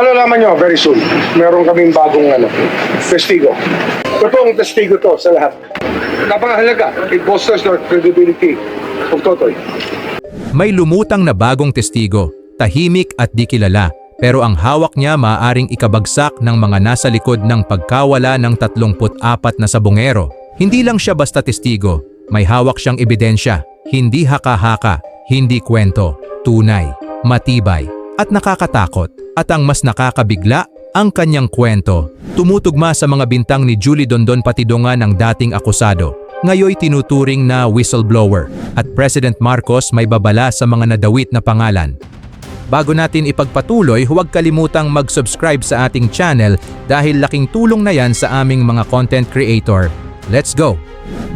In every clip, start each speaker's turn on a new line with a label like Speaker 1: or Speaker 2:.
Speaker 1: malalaman nyo very soon. Meron kaming bagong ano, testigo. Totoong testigo to sa lahat. Napakahalaga. It bolsters the credibility of Totoy.
Speaker 2: May lumutang na bagong testigo, tahimik at di kilala, pero ang hawak niya maaaring ikabagsak ng mga nasa likod ng pagkawala ng 34 na sabongero. Hindi lang siya basta testigo, may hawak siyang ebidensya, hindi haka-haka, hindi kwento, tunay, matibay, at nakakatakot. At ang mas nakakabigla, ang kanyang kwento, tumutugma sa mga bintang ni Julie Dondon Patidongan ng dating akusado. Ngayoy tinuturing na whistleblower at President Marcos may babala sa mga nadawit na pangalan. Bago natin ipagpatuloy, huwag kalimutang mag-subscribe sa ating channel dahil laking tulong na yan sa aming mga content creator. Let's go!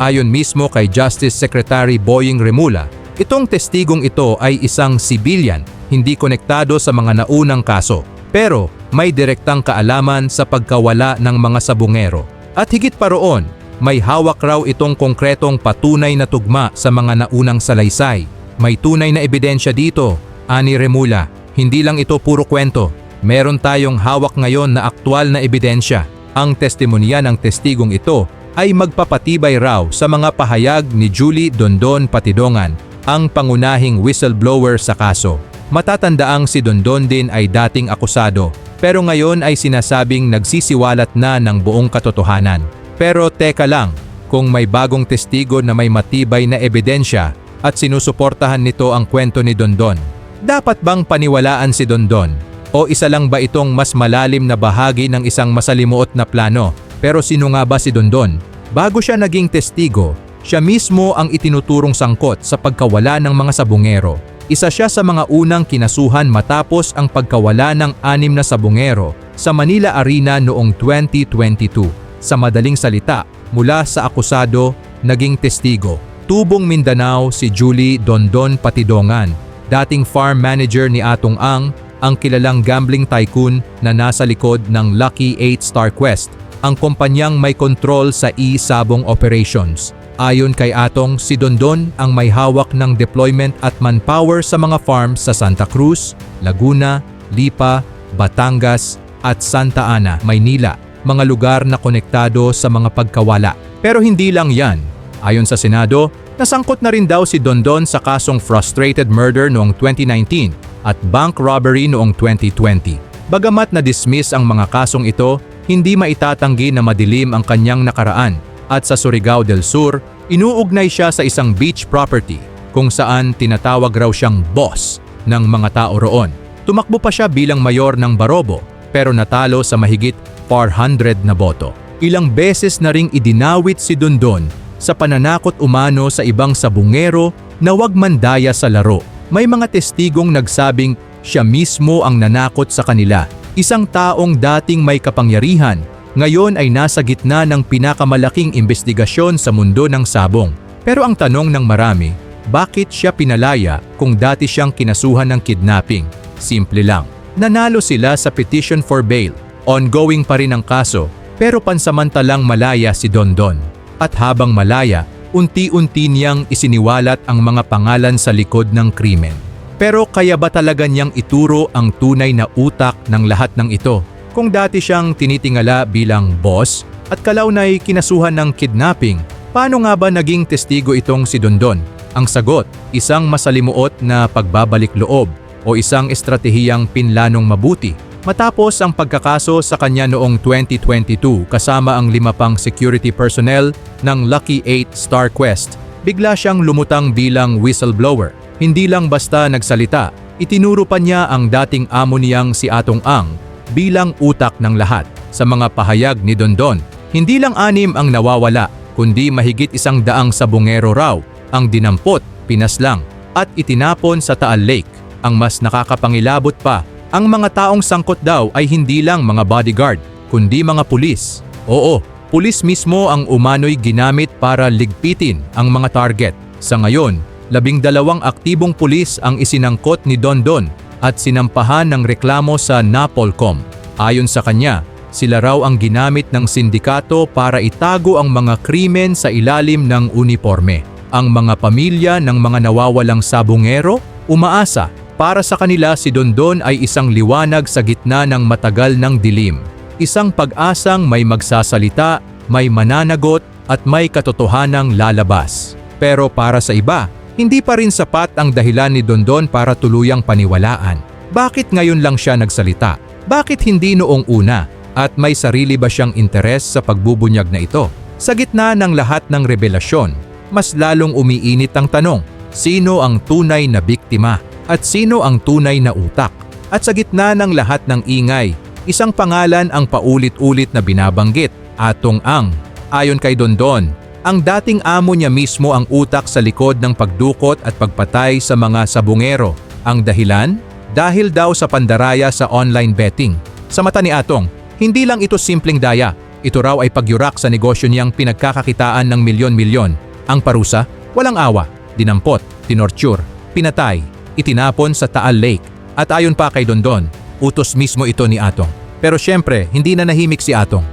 Speaker 2: Ayon mismo kay Justice Secretary Boying Remula, itong testigong ito ay isang civilian, hindi konektado sa mga naunang kaso, pero may direktang kaalaman sa pagkawala ng mga sabungero. At higit pa roon, may hawak raw itong konkretong patunay na tugma sa mga naunang salaysay. May tunay na ebidensya dito, ani Remula. Hindi lang ito puro kwento. Meron tayong hawak ngayon na aktwal na ebidensya. Ang testimonya ng testigong ito ay magpapatibay raw sa mga pahayag ni Julie Dondon Patidongan, ang pangunahing whistleblower sa kaso. Matatandaang si Dondon din ay dating akusado, pero ngayon ay sinasabing nagsisiwalat na ng buong katotohanan. Pero teka lang, kung may bagong testigo na may matibay na ebidensya at sinusuportahan nito ang kwento ni Dondon, dapat bang paniwalaan si Dondon? O isa lang ba itong mas malalim na bahagi ng isang masalimuot na plano? Pero sino nga ba si Dondon? Bago siya naging testigo, siya mismo ang itinuturong sangkot sa pagkawala ng mga sabungero. Isa siya sa mga unang kinasuhan matapos ang pagkawala ng anim na sabungero sa Manila Arena noong 2022. Sa madaling salita, mula sa akusado, naging testigo. Tubong Mindanao si Julie Dondon Patidongan, dating farm manager ni Atong Ang, ang kilalang gambling tycoon na nasa likod ng Lucky 8 Star Quest, ang kumpanyang may kontrol sa e-sabong operations. Ayon kay Atong, si Dondon ang may hawak ng deployment at manpower sa mga farms sa Santa Cruz, Laguna, Lipa, Batangas at Santa Ana, Maynila, mga lugar na konektado sa mga pagkawala. Pero hindi lang yan. Ayon sa Senado, nasangkot na rin daw si Dondon sa kasong frustrated murder noong 2019 at bank robbery noong 2020. Bagamat na-dismiss ang mga kasong ito, hindi maitatanggi na madilim ang kanyang nakaraan at sa Surigao del Sur, inuugnay siya sa isang beach property kung saan tinatawag raw siyang boss ng mga tao roon. Tumakbo pa siya bilang mayor ng Barobo pero natalo sa mahigit 400 na boto. Ilang beses na ring idinawit si Dondon sa pananakot umano sa ibang sabungero na wag mandaya sa laro. May mga testigong nagsabing siya mismo ang nanakot sa kanila. Isang taong dating may kapangyarihan, ngayon ay nasa gitna ng pinakamalaking investigasyon sa mundo ng sabong. Pero ang tanong ng marami, bakit siya pinalaya kung dati siyang kinasuhan ng kidnapping? Simple lang. Nanalo sila sa petition for bail. Ongoing pa rin ang kaso, pero pansamantalang malaya si Dondon. At habang malaya, unti-unti niyang isiniwalat ang mga pangalan sa likod ng krimen. Pero kaya ba talaga niyang ituro ang tunay na utak ng lahat ng ito? Kung dati siyang tinitingala bilang boss at kalaunay kinasuhan ng kidnapping, paano nga ba naging testigo itong si Dondon? Ang sagot, isang masalimuot na pagbabalik loob o isang estratehiyang pinlanong mabuti. Matapos ang pagkakaso sa kanya noong 2022 kasama ang lima pang security personnel ng Lucky 8 Star Quest, bigla siyang lumutang bilang whistleblower. Hindi lang basta nagsalita, itinuro pa niya ang dating amo niyang si Atong Ang bilang utak ng lahat. Sa mga pahayag ni Dondon, hindi lang anim ang nawawala, kundi mahigit isang daang sabungero raw ang dinampot, pinaslang at itinapon sa Taal Lake. Ang mas nakakapangilabot pa, ang mga taong sangkot daw ay hindi lang mga bodyguard, kundi mga pulis. Oo, pulis mismo ang umano'y ginamit para ligpitin ang mga target. Sa ngayon, labing dalawang aktibong pulis ang isinangkot ni Dondon at sinampahan ng reklamo sa Napolcom. Ayon sa kanya, sila raw ang ginamit ng sindikato para itago ang mga krimen sa ilalim ng uniforme. Ang mga pamilya ng mga nawawalang sabungero umaasa Para sa kanila si Dondon ay isang liwanag sa gitna ng matagal ng dilim. Isang pag-asang may magsasalita, may mananagot at may katotohanang lalabas. Pero para sa iba, hindi pa rin sapat ang dahilan ni Dondon para tuluyang paniwalaan. Bakit ngayon lang siya nagsalita? Bakit hindi noong una? At may sarili ba siyang interes sa pagbubunyag na ito? Sa gitna ng lahat ng revelasyon, mas lalong umiinit ang tanong, sino ang tunay na biktima at sino ang tunay na utak? At sa gitna ng lahat ng ingay, isang pangalan ang paulit-ulit na binabanggit, Atong Ang. Ayon kay Dondon, ang dating amo niya mismo ang utak sa likod ng pagdukot at pagpatay sa mga sabungero. Ang dahilan? Dahil daw sa pandaraya sa online betting. Sa mata ni Atong, hindi lang ito simpleng daya. Ito raw ay pagyurak sa negosyo niyang pinagkakakitaan ng milyon-milyon. Ang parusa, walang awa, dinampot, tinorture, pinatay, itinapon sa Taal Lake. At ayon pa kay Dondon, utos mismo ito ni Atong. Pero syempre, hindi na nahimik si Atong.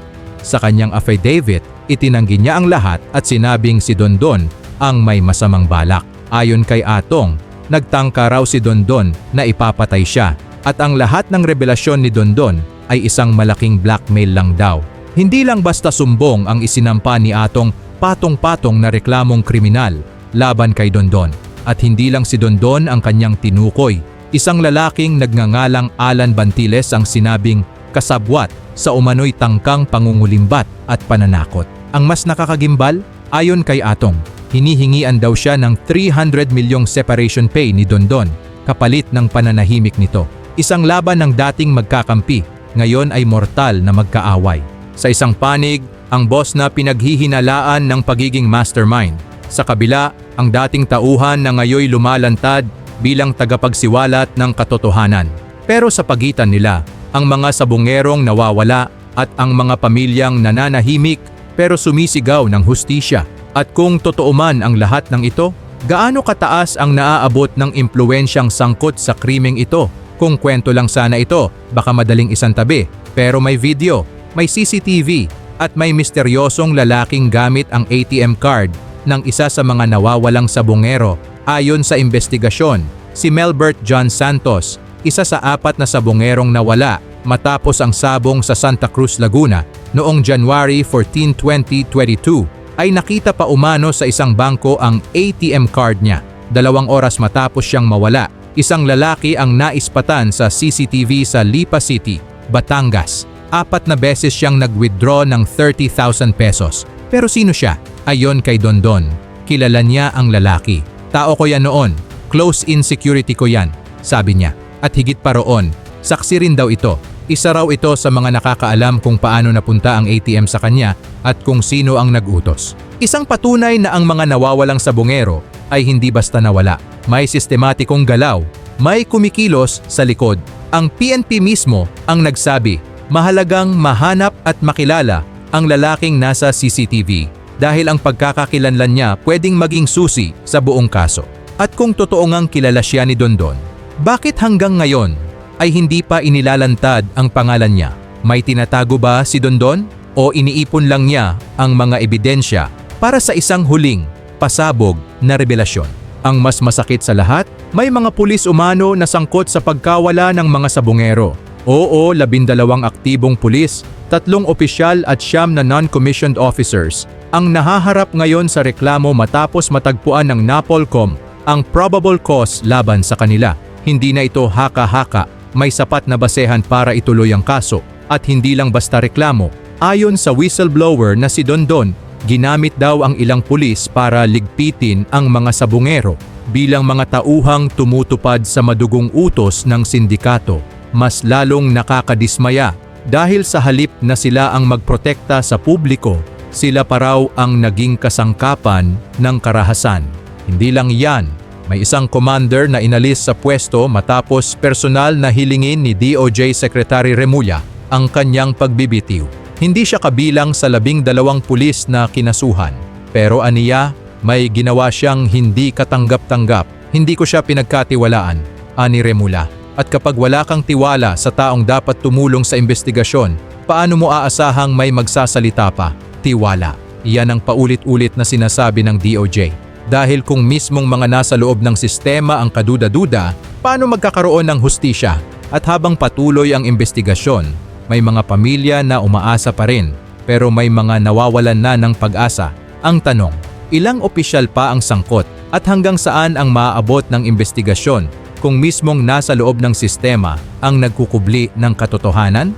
Speaker 2: Sa kanyang affidavit, itinanggi niya ang lahat at sinabing si Dondon ang may masamang balak. Ayon kay Atong, nagtangka raw si Dondon na ipapatay siya at ang lahat ng revelasyon ni Dondon ay isang malaking blackmail lang daw. Hindi lang basta sumbong ang isinampa ni Atong patong-patong na reklamong kriminal laban kay Dondon. At hindi lang si Dondon ang kanyang tinukoy. Isang lalaking nagngangalang Alan Bantiles ang sinabing kasabwat sa umano'y tangkang pangungulimbat at pananakot. Ang mas nakakagimbal, ayon kay Atong, hinihingian daw siya ng 300 milyong separation pay ni Dondon kapalit ng pananahimik nito. Isang laban ng dating magkakampi, ngayon ay mortal na magkaaway. Sa isang panig, ang boss na pinaghihinalaan ng pagiging mastermind. Sa kabila, ang dating tauhan na ngayoy lumalantad bilang tagapagsiwalat ng katotohanan. Pero sa pagitan nila, ang mga sabungerong nawawala at ang mga pamilyang nananahimik pero sumisigaw ng hustisya. At kung totoo man ang lahat ng ito, gaano kataas ang naaabot ng impluensyang sangkot sa krimeng ito? Kung kwento lang sana ito, baka madaling isantabi. Pero may video, may CCTV, at may misteryosong lalaking gamit ang ATM card ng isa sa mga nawawalang sabungero. Ayon sa investigasyon, si Melbert John Santos, isa sa apat na sabungerong nawala matapos ang sabong sa Santa Cruz, Laguna noong January 14, 2022 ay nakita pa umano sa isang bangko ang ATM card niya. Dalawang oras matapos siyang mawala, isang lalaki ang naispatan sa CCTV sa Lipa City, Batangas. Apat na beses siyang nag-withdraw ng 30,000 pesos. Pero sino siya? Ayon kay Dondon, kilala niya ang lalaki. Tao ko yan noon, close-in security ko yan, sabi niya. At higit pa roon, saksi rin daw ito. Isa raw ito sa mga nakakaalam kung paano napunta ang ATM sa kanya at kung sino ang nag-utos. Isang patunay na ang mga nawawalang sabungero ay hindi basta nawala. May sistematikong galaw, may kumikilos sa likod. Ang PNP mismo ang nagsabi, mahalagang mahanap at makilala ang lalaking nasa CCTV dahil ang pagkakakilanlan niya pwedeng maging susi sa buong kaso. At kung totoo ngang kilala siya ni Dondon, bakit hanggang ngayon ay hindi pa inilalantad ang pangalan niya? May tinatago ba si Dondon? O iniipon lang niya ang mga ebidensya para sa isang huling, pasabog na revelasyon? Ang mas masakit sa lahat, may mga pulis umano na sangkot sa pagkawala ng mga sabungero. Oo, labindalawang aktibong pulis, tatlong opisyal at siyam na non-commissioned officers ang nahaharap ngayon sa reklamo matapos matagpuan ng NAPOLCOM ang probable cause laban sa kanila. Hindi na ito haka-haka, may sapat na basehan para ituloy ang kaso at hindi lang basta reklamo. Ayon sa whistleblower na si Dondon, ginamit daw ang ilang pulis para ligpitin ang mga sabungero bilang mga tauhang tumutupad sa madugong utos ng sindikato. Mas lalong nakakadismaya dahil sa halip na sila ang magprotekta sa publiko, sila pa raw ang naging kasangkapan ng karahasan. Hindi lang yan, may isang commander na inalis sa pwesto matapos personal na hilingin ni DOJ Secretary Remulla ang kanyang pagbibitiw. Hindi siya kabilang sa labing dalawang pulis na kinasuhan. Pero aniya, may ginawa siyang hindi katanggap-tanggap. Hindi ko siya pinagkatiwalaan, ani Remulla. At kapag wala kang tiwala sa taong dapat tumulong sa investigasyon, paano mo aasahang may magsasalita pa? Tiwala. Iyan ang paulit-ulit na sinasabi ng DOJ. Dahil kung mismong mga nasa loob ng sistema ang kaduda-duda, paano magkakaroon ng hustisya? At habang patuloy ang investigasyon, may mga pamilya na umaasa pa rin, pero may mga nawawalan na ng pag-asa. Ang tanong, ilang opisyal pa ang sangkot at hanggang saan ang maaabot ng investigasyon kung mismong nasa loob ng sistema ang nagkukubli ng katotohanan?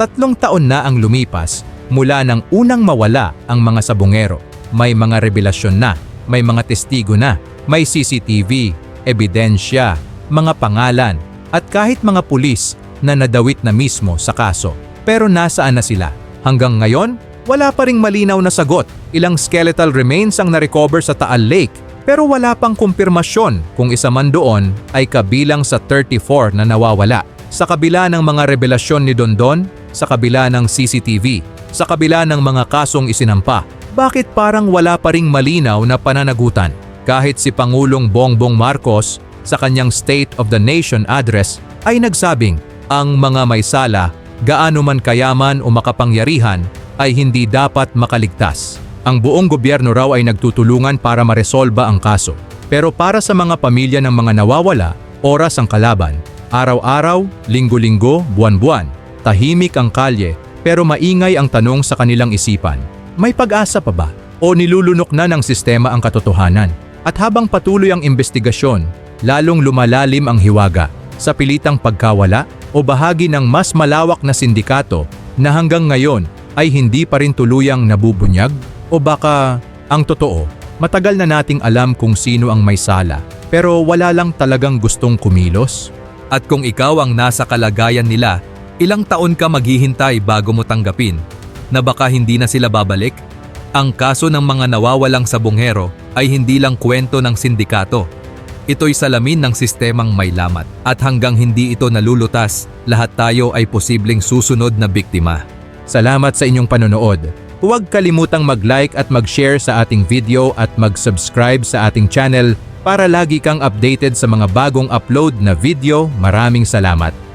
Speaker 2: Tatlong taon na ang lumipas mula nang unang mawala ang mga sabungero. May mga revelasyon na, may mga testigo na, may CCTV, ebidensya, mga pangalan, at kahit mga pulis na nadawit na mismo sa kaso. Pero nasaan na sila? Hanggang ngayon, wala pa ring malinaw na sagot. Ilang skeletal remains ang na-recover sa Taal Lake pero wala pang kumpirmasyon kung isa man doon ay kabilang sa 34 na nawawala. Sa kabila ng mga revelasyon ni Dondon, sa kabila ng CCTV, sa kabila ng mga kasong isinampa, bakit parang wala pa ring malinaw na pananagutan? Kahit si Pangulong Bongbong Marcos sa kanyang State of the Nation address ay nagsabing ang mga may sala, gaano man kayaman o makapangyarihan, ay hindi dapat makaligtas. Ang buong gobyerno raw ay nagtutulungan para maresolba ang kaso. Pero para sa mga pamilya ng mga nawawala, oras ang kalaban. Araw-araw, linggo-linggo, buwan-buwan. Tahimik ang kalye, pero maingay ang tanong sa kanilang isipan. May pag-asa pa ba? O nilulunok na ng sistema ang katotohanan? At habang patuloy ang investigasyon, lalong lumalalim ang hiwaga sa pilitang pagkawala o bahagi ng mas malawak na sindikato na hanggang ngayon ay hindi pa rin tuluyang nabubunyag? O baka, ang totoo, matagal na nating alam kung sino ang may sala, pero wala lang talagang gustong kumilos? At kung ikaw ang nasa kalagayan nila, ilang taon ka maghihintay bago mo tanggapin na baka hindi na sila babalik? Ang kaso ng mga nawawalang sabongero ay hindi lang kwento ng sindikato. Ito'y salamin ng sistemang may lamat. At hanggang hindi ito nalulutas, lahat tayo ay posibleng susunod na biktima. Salamat sa inyong panonood. Huwag kalimutang mag-like at mag-share sa ating video at mag-subscribe sa ating channel para lagi kang updated sa mga bagong upload na video. Maraming salamat.